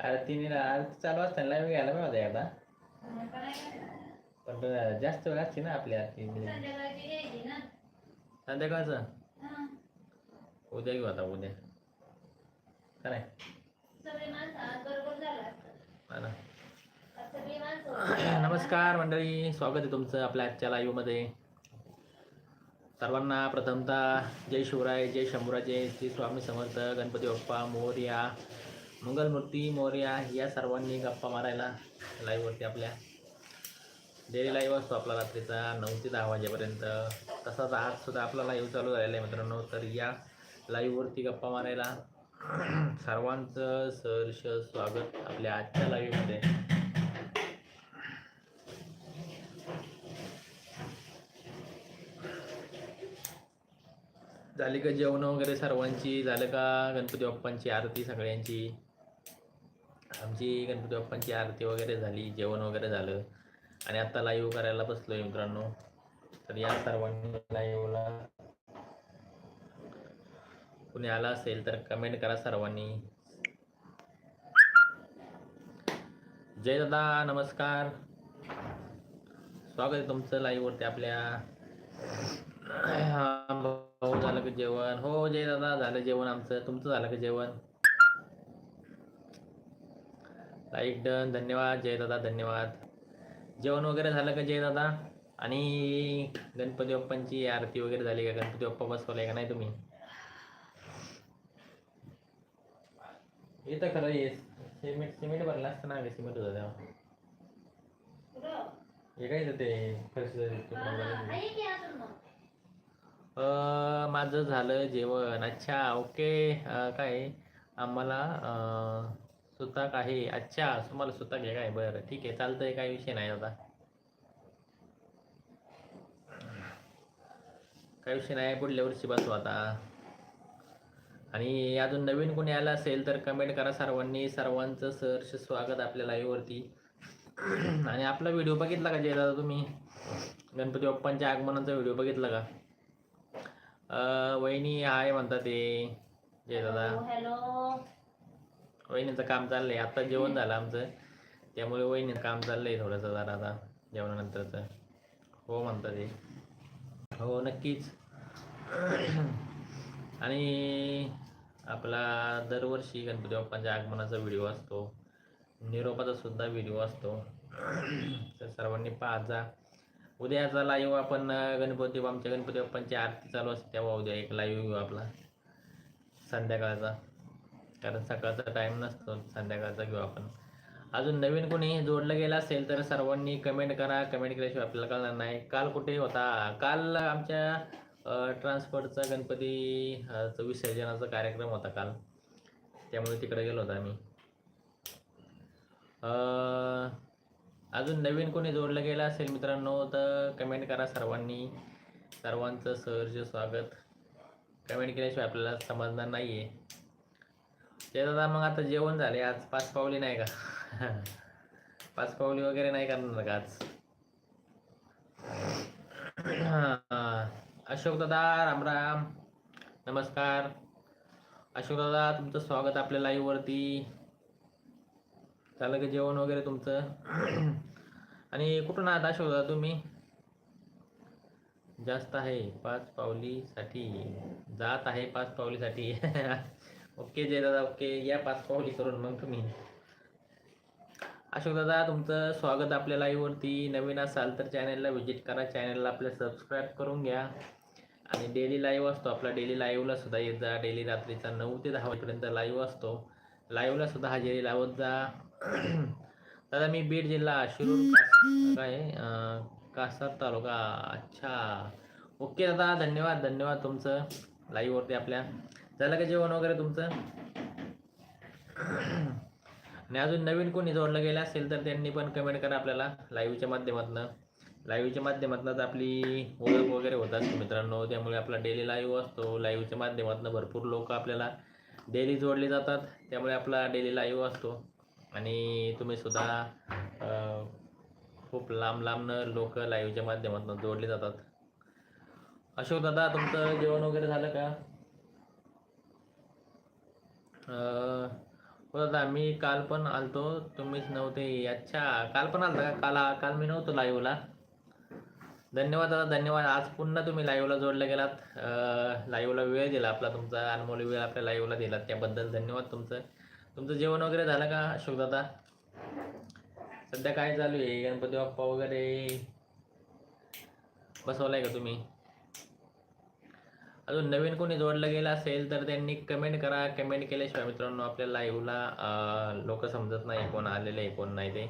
आरतीने आरती चालू असताना लाईव्ह घ्यायला पाहिजे एकदा. पण जास्त वेळ असते ना आपली आरती संध्याकाळचं उद्या घेऊ आता उद्या. का नाही? ना. नमस्कार मंडळी स्वागत आहे तुमचं आपल्या आजच्या लाईव्हमध्ये सर्वांना प्रथमतः जय शिवराय जय शंभूराजे श्री स्वामी समर्थ गणपती बाप्पा मोर्या मंगलमूर्ती मौर्या या सर्वांनी गप्पा मारायला लाईव्हवरती आपल्या. डेली लाईव्ह असतो आपला रात्रीचा नऊ ते दहा वाजेपर्यंत. तसाच आजसुद्धा आपला लाईव्ह चालू झालेला आहे मित्रांनो. तर या लाईव्हवरती गप्पा मारायला सर्वांचं सहर्ष स्वागत आपल्या आजच्या लाईव्हमध्ये झाली का जेवण वगैरे सर्वांची? झालं का गणपती बाप्पांची आरती सगळ्यांची? आमची गणपती बाप्पांची आरती वगैरे झाली जेवण वगैरे झालं. आणि आत्ता लाईव्ह करायला बसलो आहे मित्रांनो. तर या सर्वांनी लाईव्हला कुणी आला असेल तर कमेंट करा सर्वांनी. जय दादा नमस्कार. स्वागत आहे तुमचं लाईव्हवरती आपल्या. हा, भाऊ झालं का जेवण? हो जय दादा झालं जेवण आमचं. तुमचं झालं का जेवण? लाईक डन धन्यवाद. जय दादा धन्यवाद. जेवण वगैरे झालं का जय दादा? आणि गणपती बाप्पांची आरती वगैरे झाली का? गणपती बाप्पा बसवलाय का नाही तुम्ही? येतं खरं ये सिमेंट सिमेंट भरलं असतं ना सिमेंट होतं तेव्हा. हे काय येतं ते? माझं झालं जेवण. अच्छा ओके. काय? आम्हाला सुताक आहे अच्छा तुम्हाला सुताक आहे काय? बरं ठीक आहे चालतंय काय विषय नाही आता. काय विषय नाही पुढल्या वर्षी बसू आता. आणि अजून नवीन कोणी आलं असेल तर कमेंट करा सर्वांनी. सर्वांचं सहर्ष स्वागत आपल्या लाईव्हवरती आणि आपला व्हिडिओ बघितला का जे दादा तुम्ही? गणपती बाप्पांच्या आगमनाचा व्हिडिओ बघितला का? वहिनी हाय म्हणतात ते जय दादा हॅलो oh, वहिनीचं काम चाललंय. आता जेवण झालं आमचं. त्यामुळे वहिनीचं काम चाललंय थोडंसं जरा आता जेवणानंतरचं. हो म्हणतात ते. हो नक्कीच. आणि आपला दरवर्षी गणपती बाप्पांच्या आगमनाचा व्हिडिओ असतो. निरोपाचा सुद्धा व्हिडिओ असतो. तर सर्वांनी पाहत जा. उद्याचा लाईव्ह आपण गणपती आमच्या गणपती बाप्पांची आरती चालू असते तेव्हा उद्या एक लाईव्ह घेऊ आपला. संध्याकाळचा. कारण सकाळचा टाईम नसतो संध्याकाळचा घेऊ आपण. अजून नवीन कोणी जोडलं गेलं असेल तर सर्वांनी कमेंट करा. कमेंट केल्याशिवाय आपल्याला कळणार नाही. काल कुठे होता? काल आमच्या ट्रान्सपोर्टचा गणपती विसर्जनाचा कार्यक्रम होता काल. त्यामुळे तिकडे गेलो होतो आम्ही. अजून नवीन कोणी जोडलं गेलं असेल मित्रांनो तर कमेंट करा सर्वांनी. सर्वांचं सहर्ष स्वागत. कमेंट केल्याशिवाय आपल्याला समजणार नाही आहे ते दादा मग आता जेवण झाले. आज पाच पावली नाही का? पाच पावली वगैरे नाही करणार का आज? हा. अशोक दादा राम राम. नमस्कार. अशोक दादा तुमचं स्वागत आपल्या लाईव्ह वरती. झालं का जेवण वगैरे तुमचं? आणि कुठून आहात अशोक दादा तुम्ही? जास्त आहे पाच पावलीसाठी. जात आहे पाच पावलीसाठी. ओके जय दादा ओके. या पाच पावली करून मग तुम्ही. अशोक दादा तुमचं स्वागत आपल्या लाईव्हवरती नवीन असाल तर चॅनलला व्हिजिट करा. चॅनलला आपल्या सबस्क्राईब करून घ्या. आणि डेली लाईव्ह असतो आपला. डेली लाईव्हला सुद्धा येत जा. डेली रात्रीचा नऊ ते दहा वाजेपर्यंत लाईव्ह असतो. लाईव्हला सुद्धा हजेरी लावत जा. दादा मी बीड जिल्हा शिरूर काय कासार तालुका. अच्छा. ओके दादा धन्यवाद. धन्यवाद तुमचं. लाईव्हवरती आपल्या. झालं का जेवण वगैरे तुमचं? आणि अजून नवीन कोणी जोडलं गेलं असेल तर त्यांनी पण कमेंट करा आपल्याला लाईव्हच्या माध्यमातून. लाईव्हच्या माध्यमातूनच आपली ओळख वगैरे होत असते मित्रांनो. त्यामुळे आपला डेली लाईव्ह असतो. लाईव्हच्या माध्यमातून भरपूर लोक आपल्याला डेली जोडले जातात. त्यामुळे आपला डेली लाईव्ह असतो. आणि तुम्ही सुद्धा खूप लांब लांबनं लोक लाईव्हच्या माध्यमातून जोडले जातात. अशोक दादा तुमचं जेवण वगैरे झालं का? हो दादा मी काल पण आलतो. तुम्हीच नव्हते अच्छा काल पण आलता का? काल काल मी नव्हतो लाईव्हला धन्यवाद दादा धन्यवाद. आज पुन्हा तुम्ही लाईव्हला जोडले गेलात. लाईव्हला वेळ दिला आपला तुमचा. अनमोल वेळ आपल्या लाईव्हला दिला त्याबद्दल धन्यवाद तुमचं. तुमचं जेवण वगैरे झालं का अशोक दादा? सध्या काय चालू आहे? गणपती बाप्पा वगैरे? बसवलाय का तुम्ही? अजून नवीन कोणी जोडलं गेलं असेल तर त्यांनी कमेंट करा. कमेंट केल्याशिवाय मित्रांनो आपल्या लाईव्हला लोक समजत नाही कोण आलेले आहे कोण नाही ते.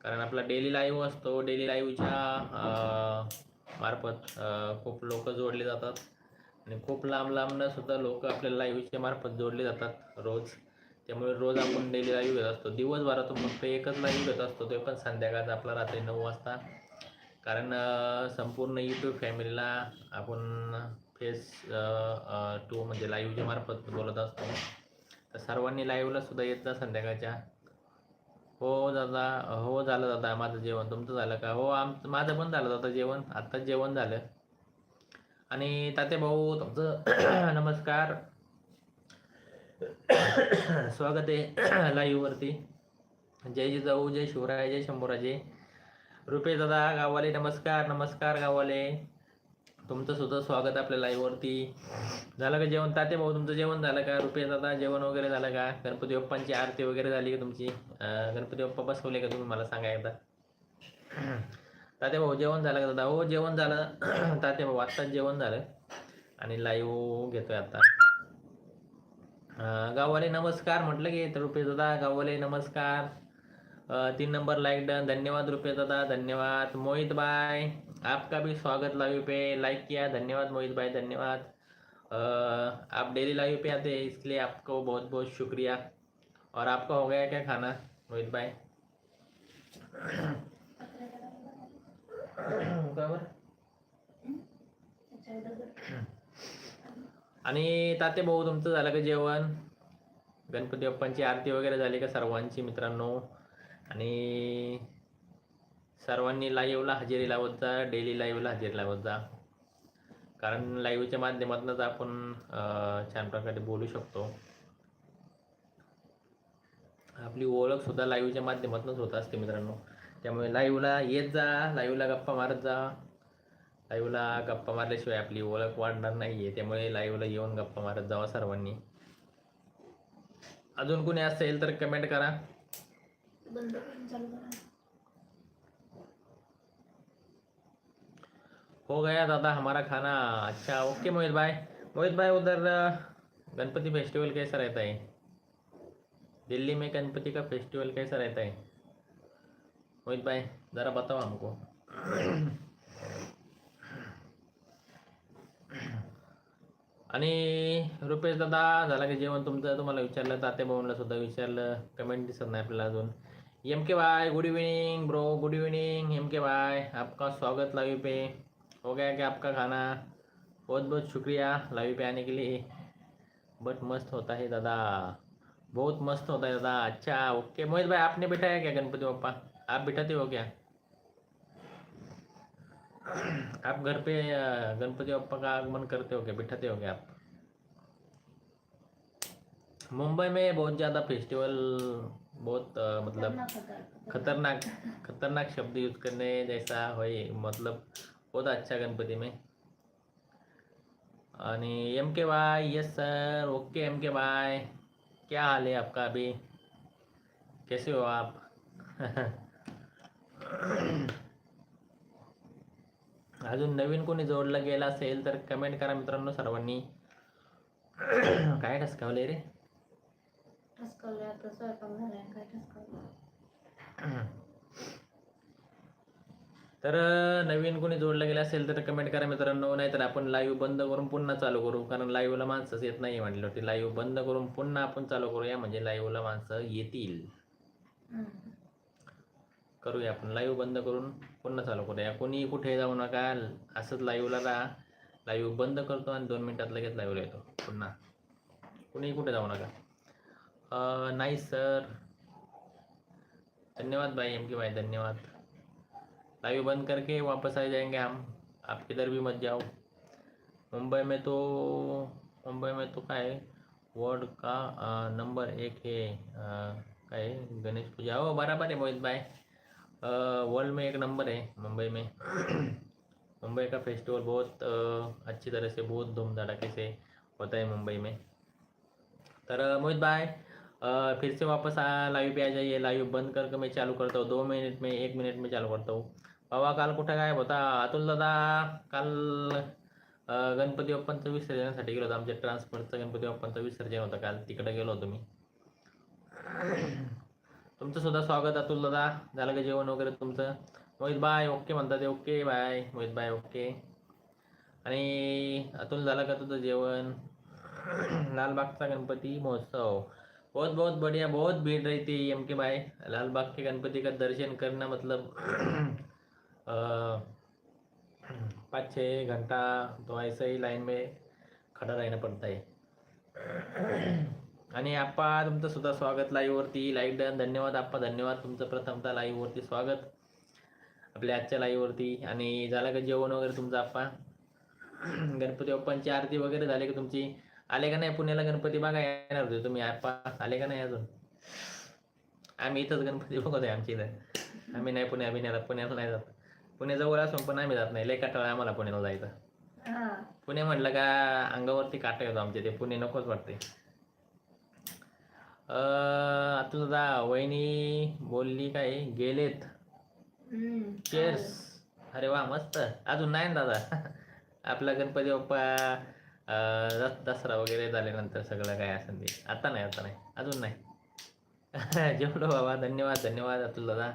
कारण आपला डेली लाईव्ह असतो. डेली लाईव्हच्या मार्फत खूप लोक जोडले जातात. आणि खूप लांब लांबनं सुद्धा लोक आपल्या लाईव्हच्या मार्फत जोडले जातात रोज. त्यामुळे रोज आपण डेली लाईव्ह घेत असतो. दिवसभरातून फक्त एकच लाईव्ह घेत असतो. ते पण संध्याकाळचा. आपला रात्री नऊ वाजता. कारण संपूर्ण यूट्यूब फॅमिलीला आपण फेस टू म्हणजे लाईव्हच्या मार्फत बोलत असतो. तर सर्वांनी लाईव्हला सुद्धा येत जा संध्याकाळच्या. हो दादा हो झालं दादा माझं जेवण. तुमचं झालं का? हो आम माझं पण झालं दादा जेवण. आत्ताच जेवण झालं. आणि ताते भाऊ तुमचं नमस्कार. स्वागत आहे लाईव्हवरती जय जिजाऊ जय शिवराय जय शंभूराजे. रुपेश दादा गावाले नमस्कार नमस्कार गावाले तुमचं सुद्धा स्वागत आपल्या लाईव्हवरती झालं का जेवण? ताते भाऊ तुमचं जेवण झालं का? रुपेश दादा जेवण वगैरे झालं का? गणपती बाप्पांची आरती वगैरे झाली का तुमची? गणपती बाप्पा बसवले का तुम्ही? मला सांगा एकदा. ताते भाऊ जेवण झालं का दादा? हो जेवण झालं. ताते भाऊ आत्ताच जेवण झालं. आणि लाईव्ह घेतोय आता. अं, गाववाले नमस्कार म्हटलं की तर रुपेश दादा गाववाले नमस्कार. तीन नंबर लाइक डन. धन्यवाद रुपये दादा. धन्यवाद. मोहित भाई आपका भी स्वागत लाइव पे. Like KIA. धन्यवाद मोहित भाई धन्यवाद. आप डेली लाइव पे आते हैं आपको बहुत बहुत शुक्रिया. और आपका हो गया क्या खाना मोहित भाई आणि ताते भाऊ तुमचं झालं का जेवण? गणपती बाप्पांची आरती वगैरे झाली का सर्वांची मित्रांनो? आणि सर्वांनी लाईव्हला हजेरी लावत जा डेली लाईव्हला हजेरी लावत जा. कारण लाईव्हच्या माध्यमातूनच आपण छान प्रकारे बोलू शकतो. आपली ओळख सुद्धा लाईव्हच्या माध्यमातूनच होत असते मित्रांनो. त्यामुळे लाईव्हला येत जा लाईव्हला गप्पा मारत जा. लाईव्हला गप्पा मारल्याशिवाय आपली ओळख वाढणार नाही आहे त्यामुळे लाईव्हला येऊन गप्पा मारत जावा सर्वांनी. अजून कोणी असेल तर कमेंट करा. बंद चालू करा हो गया दादा हमारा खाना। अच्छा ओके मोहित भाई। मोहित भाई उधर गणपति फेस्टिवल कैसा रहता है? दिल्ली में गणपति का फेस्टिवल कैसा रहता है? मोहित भाई ज़रा बताओ हमको। आणि रुपेश दादा झाला की जेवण तुमचं? तुम्हाला विचारलं ताते भाऊंना सुद्धा विचारलं. कमेंट दिसत नाही आपल्याला अजून. एम के भाई good evening bro good evening M K भाई आपका स्वागत लाइव पे। हो गया क्या आपका खाना? बहुत बहुत शुक्रिया लाइव पे आने के लिए। बट मस्त होता है दादा। बहुत मस्त होता है दादा। अच्छा ओके मोहित भाई, आपने बिठाया क्या गणपति बप्पा? आप बिठाते हो क्या? आप घर पे गणपति पप्पा का आगमन करते हो क्या? बिठाते हो क्या आप? मुंबई में बहुत ज़्यादा फेस्टिवल बहुत अ, मतलब खतरनाक खतरनाक। शब्द यूज करने जैसा होय मतलब बहुत अच्छा गणपति में। आणि M K Y yes sir okay M K Y क्या हाल है आपका अभी? कैसे हो आप? अजून नवीन कोणी जोडलं गेलं असेल तर कमेंट करा मित्रांनो सर्वांनी. काय ठसकावले रे? आता स्वयंपाक झालाय काय ठसकावलं तर नवीन कोणी जोडलं गेलं असेल तर कमेंट करा मित्रांनो नाहीतर आपण लाईव्ह बंद करून पुन्हा चालू करू कारण लाईव्हला माणसंच येत नाही म्हटलं होती. लाईव्ह बंद करून पुन्हा आपण चालू करूया म्हणजे लाईव्हला माणसं येतील. करूया आपण. लाईव्ह बंद करून पुन्हा चालू करूया. कोणी कुठे जाऊ नका असंच लाईव्हला राहा. लाईव्ह बंद करतो आणि दोन मिनिटात लगेच लाईव्हला येतो. पुन्हा. कुणी कुठे जाऊ नका. नाही सर। धन्यवाद भाई एम के भाई धन्यवाद। लाइव बंद करके वापस आ जाएँगे हम। आप किधर भी मत जाओ। मुंबई में तो मुंबई में तो क्या है वर्ड का नंबर एक है अं, है गणेश पूजा। हो बराबर है मोहित भाई। वर्ल्ड में एक नंबर है मुंबई में। मुंबई का फेस्टिवल बहुत अ, अच्छी तरह से बहुत धूम धड़ाके से होता है मुंबई में। तर मोहित भाई अ, फिर से वापस आ लाइव पे आ जाइए। लाइव बंद करके मैं चालू करता हूँ। दो मिनट में एक मिनट में चालू करता हूँ। बाबा काल कुठे गायब होता? अतुल दादा काल गणपती बाप्पांचं विसर्जनासाठी गेलो होतो. आमच्या ट्रान्सफरचं गणपती बाप्पांचं विसर्जन होतं काल. तिकडे गेलो होतो मी. तुमचं सुद्धा स्वागत अतुल दादा. झालं का जेवण वगैरे तुमचं? मोहित बाय ओके म्हणतात okay bye. Mohit bye okay. आणि अतुल झालं का तुझं जेवण? लालबागचा गणपती महोत्सव. बहुत बहुत बढ़िया बहुत भीड़ रहती है एम के भाई। लालबाग के गणपति का दर्शन करना मतलब पाँच छः घंटा तो ऐसे ही लाइन में खड़ा रहना पड़ता है। आणि आप्पा तुमचं सुद्धा स्वागत लाईव्हवरती लाईक डन धन्यवाद आप्पा धन्यवाद. तुमचं प्रथमतः लाईव्हवरती स्वागत. आपल्या आजच्या लाईव्हवरती आणि झालं का जेवण वगैरे तुमचं आप्पा? गणपती बाप्पांची आरती वगैरे झाली का तुमची? आले का नाही? पुण्याला गणपती बघा येणार होते तुम्ही. आले का नाही अजून? आम्ही इथंच गणपती बघत आहे आमच्या इथं. आम्ही नाही पुण्या बिण्याला पुण्याला नाही जात. पुणे जवळ असून पण आम्ही जात नाही. लय कटाळा आम्हाला पुण्याला जायचं. पुणे म्हटलं का अंगावरती काटा येतो आमच्या ते पुणे नकोच वाटते. दादा वहिनी बोलली काय गेलेत. चेअर्स अरे वा मस्त. अजून नाही दादा. आपला गणपती बाप्पा दसरा वगैरे झाल्यानंतर सगळं काय असेल ते आता नाही आता नाही. अजून नाही. जेवढो बाबा. धन्यवाद धन्यवाद अतुल दादा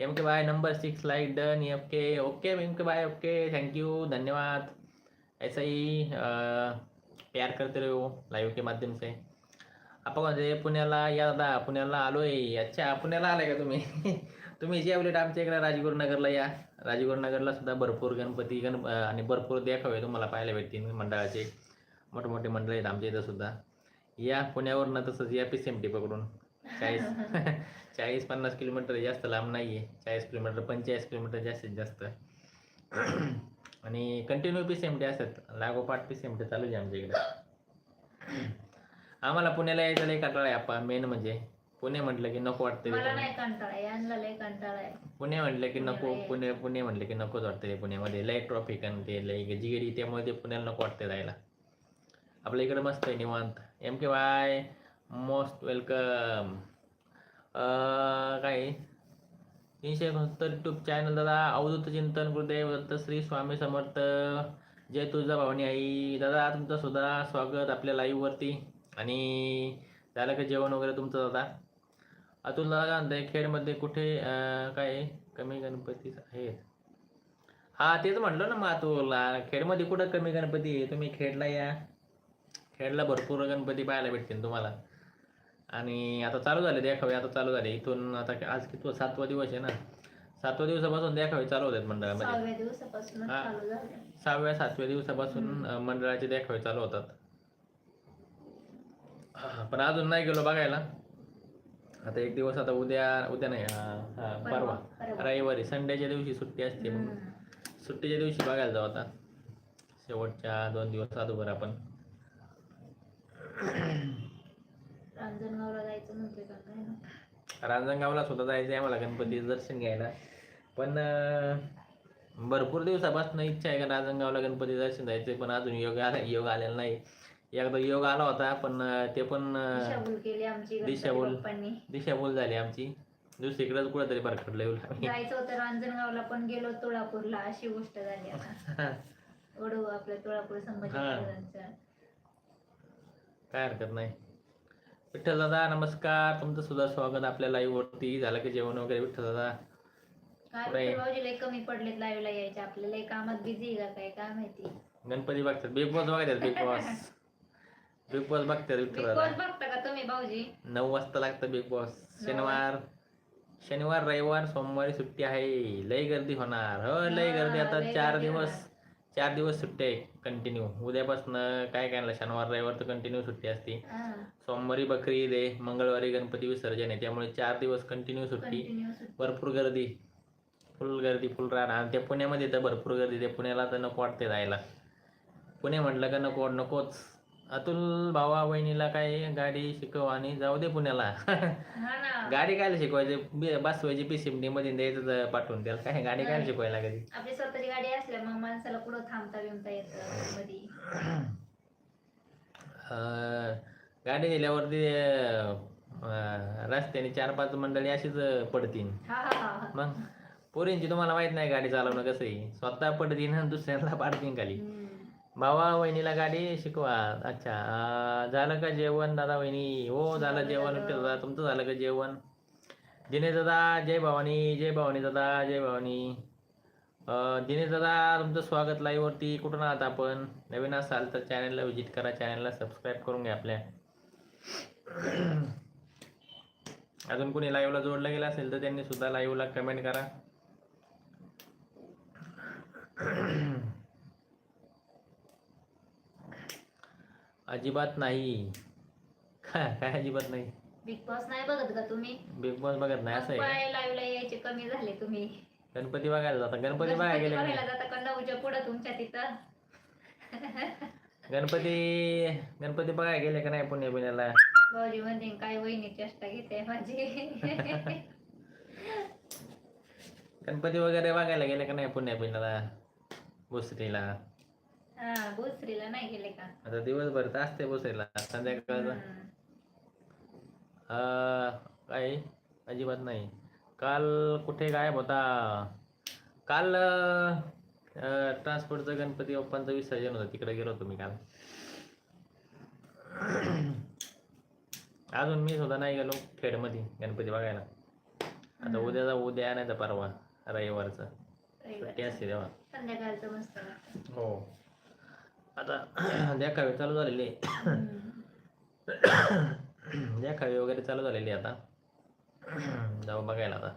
M K bye number six like done F K okay M K bye okay thank you धन्यवाद. ऐसा ही प्यार करते रहो. लाईव्ह के माध्यम से. आपण म्हणजे पुण्याला या दादा पुण्याला आलोय. अच्छा पुण्याला आलाय का तुम्ही? तुम्ही जे उलट आमच्या इकडे राजगुरुनगरला या. राजगुरुनगरला सुद्धा भरपूर गणपती गण आणि भरपूर देखावे तुम्हाला पाहायला भेटतील मंडळाचे. मोठमोठे मंडळ आहेत आमच्या इथं सुद्धा. या पुण्यावरनं तसंच या पी टी पकडून. चाळीस चाळीस पन्नास किलोमीटर जास्त लांब नाही आहे चाळीस किलोमीटर पंचेचाळीस किलोमीटर जास्तीत जास्त. आणि continue P C M T असतात. लागोपाठ पी सी एम टी चालू आहे आमच्या इकडे. आम्हाला पुण्याला यायचं नाही कंटाळा आहे आपण मेन म्हणजे. पुणे म्हटलं की नको वाटतं मला नाही कंटाळा यांना लय कंटाळा आहे. पुणे म्हटलं की नको पुणे पुणे म्हटलं की नकोच वाटतं पुण्यामध्ये. लय ट्रॉफिक आणि ते लय गजिगिरी त्यामुळे ते पुण्याला नको वाटतं जायला. आपल्या इकडे मस्त आहे निवांत. M K Y most welcome काय? तीनशे एकोणसत्तर यूट्यूब चॅनल दादा अवधूत चिंतन गुरुदेव दत्त श्री स्वामी समर्थ जय तुळजा भवानी आई. दादा तुमचं सुद्धा स्वागत आपल्या लाईव्हवरती आणि झालं का जेवण वगैरे तुमचं दादा? अतुल दादा म्हणताय खेडमध्ये कुठे काय कमी गणपती आहेत? हा तेच म्हटलं ना मग अतुलला खेडमध्ये कुठं कमी गणपती आहे? तुम्ही खेडला या. खेडला भरपूर गणपती पाहायला भेटतील तुम्हाला. आणि आता चालू झाले देखावे आता चालू झाले. इथून आता आज किती सातवा दिवस आहे ना. सातव्या दिवसापासून देखावे चालू होतात मंडळामध्ये. सहाव्या सातव्या दिवसापासून मंडळाचे देखावे चालू होतात. हा, पण अजून नाही गेलो बघायला. आता एक दिवस आता उद्या उद्या नाही हा, परवा. रविवारी संडेच्या दिवशी सुट्टी असते मग. सुट्टीच्या दिवशी बघायला जाऊ आता. शेवटच्या दोन दिवस अगोदर आपण. रांजणगावला जायचं म्हणते का काय? ना रांजणगावला सुद्धा जायचं आहे मला गणपतीचं दर्शन घ्यायला. पण भरपूर दिवसापासून इच्छा आहे का रांजणगावला गणपती दर्शन जायचं पण अजून योग आला योग आलेला नाही. एकदा योग आला होता पण ते पण दिशाभूल केली आमची गणपती दिशाभूल. झाली आमची. दुसरीकडेच कुठेतरी भरकडलं येऊ आम्ही. जायचं होतं रांजणगावला पण गेलो तुळापूरला अशी गोष्ट झाली आता. ओढू आपल्या तुळापूर संभाजी हा. महाराजांचं. काय हरकत नाही. विठ्ठल दादा नमस्कार. तुमचं सुद्धा स्वागत आपल्या लाईव्ह वरती. झालं की जेवण वगैरे विठ्ठल दादा? काय भाऊजी लय कमी पडलेत लाईव्हला यायचे. आपल्याला लय कामात बिझी का काय? काय माहिती? गणपती बघतात. बिग बॉस बघतात बिग बॉस बिग बॉस बघतात विठ्ठल बिग बॉस बघता का तुम्ही भाऊजी? नऊ वाजता लागतं बिग बॉस शनिवार शनिवार रविवार सोमवारी सुट्टी आहे. लय गर्दी होणार. हो लय हा, गर्दी. आता लय चार गर्दी दिवस. चार दिवस सुट्टी आहे कंटिन्यू उद्यापासून काय काय शनिवार रविवार तर कंटिन्यू सुट्टी असते. सोमवारी बकरी ईद आहे मंगळवारी गणपती विसर्जन आहे. त्यामुळे चार दिवस कंटिन्यू सुट्टी. कंटिन्यू भरपूर गर्दी. फुल गर्दी फुल राहणार आणि त्या पुण्यामध्ये तर भरपूर गर्दी. ते पुण्याला तर नको वाटते जायला. पुणे म्हटलं का नको नकोच. अतुल भावा वहिनीला काय गाडी शिकव आणि जाऊ दे पुण्याला. गाडी काय शिकवायची? बसवायची पिसिमडी मध्ये द्यायचं पाठवून त्याला काय गाडी काय शिकवायला कधी आपली स्वतःची गाडी असल्या मग माणसाला कुठं थांबता बिमता येतं गाडी दिल्यावरती रस्त्याने चार पाच मंडळी अशीच पडतील. मग पोरींची तुम्हाला माहीत नाही गाडी चालवणं कसं आहे. स्वतः पडतीन आणि दुसऱ्यांना पाडतीन खाली. भावा वहिनीला गाडी शिकवा. अच्छा. अं, झालं का जेवण दादा वहिनी? हो झालं जेवण. विठ्ठल दादा तुमचं झालं का जेवण? दिनेश दादा जय भवानी जय भवानी दादा जय भवानी. अं, दिनेश दादा तुमचं स्वागत live वरती कुठून आहात आपण? नवीन असाल तर चॅनलला व्हिजिट करा. चॅनलला सबस्क्राईब करून घ्या आपल्या. अजून कोणी लाईव्हला जोडलं गेलं असेल तर त्यांनी सुद्धा लाईव्हला कमेंट करा. अजिबात नाही. काय काय अजिबात नाही. बिग बॉस नाही बघत का तुम्ही? बिग बॉस बघत नाही असं आहे लाईव्हला यायचे कमी झाले तुम्ही? गणपती बघायला जाता गणपती बघायला गेले का बघायला नाही? जाता का? नऊच्या पुढं तुमच्या तिथं? गणपती गणपती बघायला गेले का नाही पुणे पुण्याला भाऊजी म्हणजे काय वहिनी चेष्टा घेते माझी. गणपती वगैरे बघायला गेले का नाही पुणे पुण्याला भोसरीला हा भोसरीला नाही गेले का? आता दिवसभर तर असते भोसरीला. अं, काय अजिबात नाही. काल कुठे गायब होता? काल ट्रान्सपोर्टचं गणपती बाप्पांचं विसर्जन होतं तिकडे गेलो होतो मी काल. अजून मी सुद्धा नाही गेलो खेडमध्ये गणपती बघायला. आता उद्याचा उद्या नाही तर परवा रविवारचं. सुट्टी असते तेव्हा. संध्याकाळचं मस्त वाटतं. हो. आता देखावे चालू झालेले हम्म. देखावे वगैरे चालू झालेले आता. जाऊ बघायला आता.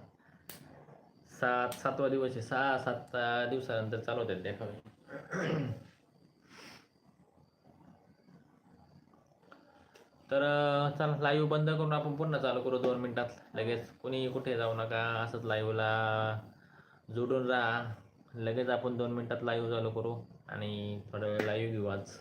सात सातवा दिवस आहे. सहा सात दिवसानंतर चालू होते देखावे तर चला लाईव्ह बंद करून आपण पुन्हा चालू करू दोन मिनिटात. लगेच कोणी कुठे जाऊ नका. असंच लाईव्हला जोडून राहा. लगेच आपण दोन मिनिटात लाईव्ह चालू करू. आणि थोडा वेळ लाईव्ह घेऊ आज.